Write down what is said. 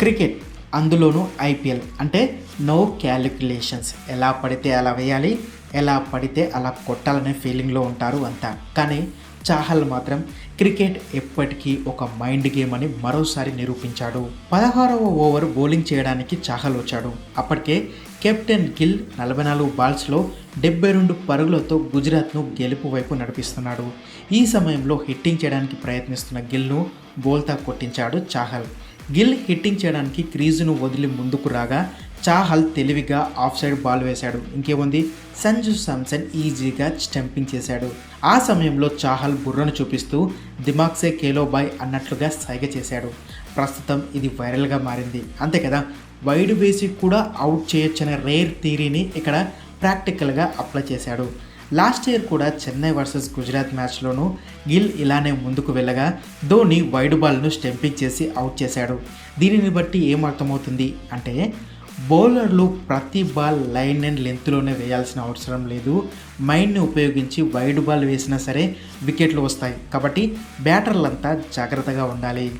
Cricket అందులోనూ IPL అంటే no calculations ఎలా పడితే అలా వేయాలి ఎలా పడితే అలా కొట్టాలనే ఫీలింగ్లో ఉంటారు అంతా. కానీ చాహల్ మాత్రం క్రికెట్ ఎప్పటికీ ఒక మైండ్ గేమ్ అని మరోసారి నిరూపించాడు. పదహారవ ఓవర్ బౌలింగ్ చేయడానికి చాహల్ వచ్చాడు. అప్పటికే కెప్టెన్ గిల్ నలభై నాలుగు బాల్స్లో డెబ్బై రెండు పరుగులతో గుజరాత్ను గెలుపు వైపు నడిపిస్తున్నాడు. ఈ సమయంలో హిట్టింగ్ చేయడానికి ప్రయత్నిస్తున్న గిల్ను బోల్తా కొట్టించాడు చాహల్. గిల్ హిట్టింగ్ చేయడానికి క్రీజును వదిలి ముందుకు రాగా చాహల్ తెలివిగా ఆఫ్ సైడ్ బాల్ వేశాడు. ఇంకేముంది? సంజు సామ్సన్ ఈజీగా స్టంపింగ్ చేశాడు. ఆ సమయంలో చాహల్ బుర్రను చూపిస్తూ దిమాక్సే కేలో బాయ్ అన్నట్లుగా సైగ చేశాడు. ప్రస్తుతం ఇది వైరల్గా మారింది. అంతే కదా? వైడ్ వేసి కూడా అవుట్ చేయొచ్చనే రేర్ థీరీని ఇక్కడ ప్రాక్టికల్గా అప్లై చేశాడు. లాస్ట్ ఇయర్ కూడా చెన్నై వర్సెస్ గుజరాత్ మ్యాచ్లోనూ గిల్ ఇలానే ముందుకు వెళ్ళగా ధోని వైడ్ బాల్ను స్టెంపింగ్ చేసి అవుట్ చేశాడు. దీనిని బట్టి ఏమర్థమవుతుంది అంటే బౌలర్లు ప్రతి బాల్ లైన్ అండ్ లెంత్లోనే వేయాల్సిన అవసరం లేదు. మైండ్ని ఉపయోగించి వైడ్ బాల్ వేసినా సరే వికెట్లు వస్తాయి. కాబట్టి బ్యాటర్లంతా జాగ్రత్తగా ఉండాలి.